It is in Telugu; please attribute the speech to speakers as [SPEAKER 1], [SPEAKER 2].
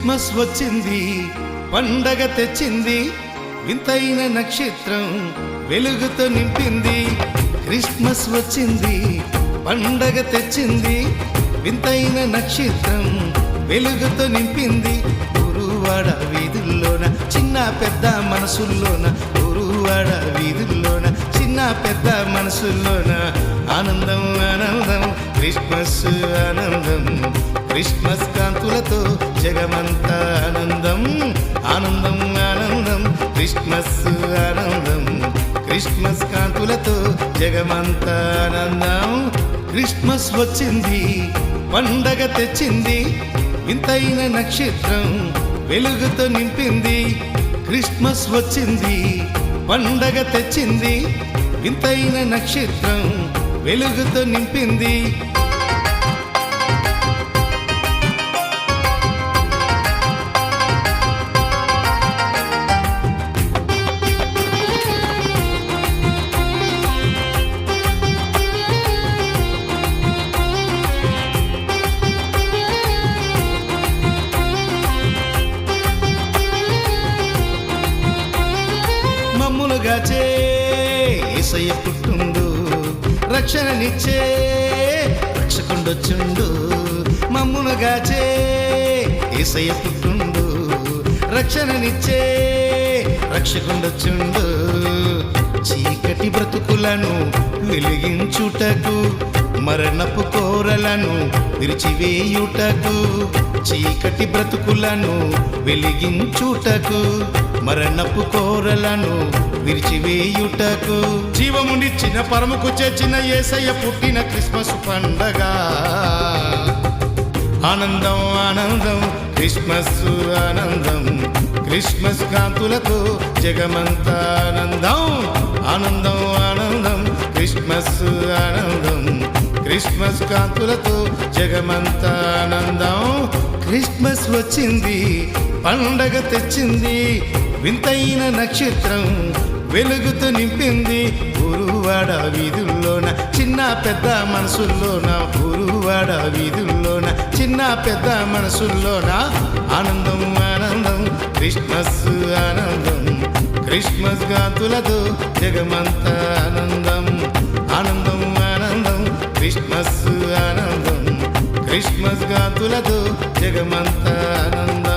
[SPEAKER 1] క్రిస్మస్ వచ్చింది పండగ తెచ్చింది వింతైన నక్షత్రం వెలుగుతో నింపింది. క్రిస్మస్ వచ్చింది పండగ తెచ్చింది వింతైన నక్షత్రం వెలుగుతో నింపింది. గురువాడ వీధుల్లోన చిన్న పెద్ద మనసుల్లోన గురువాడ వీధుల్లోన చిన్న పెద్ద మనసుల్లోన. ఆనందం ఆనందం క్రిస్మస్ ఆనందం. క్రిస్మస్ కాంతులతో జగమంతా ఆనందం ఆనందం ఆనందం క్రిస్మస్ ఆనందం. క్రిస్మస్ కాంతులతో జగమంతా ఆనందం. క్రిస్మస్ వచ్చింది పండగ తెచ్చింది వింతైన నక్షత్రం వెలుగుతో నింపింది. క్రిస్మస్ వచ్చింది పండగ తెచ్చింది వింతైన నక్షత్రం వెలుగుతో నింపింది. మమ్ములుగాచే ఏసయ్య పుట్టుండు రక్షణనిచ్చే రక్షకుండొచ్చుండు మమ్మునుగాచే ఏసయ్య పుట్టుండు రక్షణనిచ్చే రక్షకుండొచ్చుండు. చీకటి బ్రతుకులను వెలిగించుటకు మరణపు కోరలను విరిచివేయుటకు చీకటి బ్రతుకులను వెలిగించుటకు మరణపు కోరలను విరిచివేయుటకు. జీవమునిచ్చిన పరముకు చేర్చిన ఏసయ్య పుట్టిన క్రిస్మస్ పండగ. ఆనందం ఆనందం క్రిస్మస్ ఆనందం క్రిస్మస్ కాంతులతో జగమంతా ఆనందం. ఆనందం ఆనందం క్రిస్మస్ ఆనందం. క్రిస్మస్ కాంతులతో జగమంతా ఆనందం. క్రిస్మస్ వచ్చింది పండగ తెచ్చింది వింతైన నక్షత్రం వెలుగుతూ నింపింది. ఊరువాడ వీధుల్లోన చిన్న పెద్ద మనసుల్లోన ఊరువాడ వీధుల్లోన చిన్న పెద్ద మనసుల్లోన ఆనందం ఆనందం క్రిస్మస్ ఆనందం. క్రిస్మస్ కాంతులతో జగమంతా ఆనందం ఆనందం క్రిస్మస్ ఆనందం క్రిస్మస్ గాంతులతో జగమంతా ఆనందం.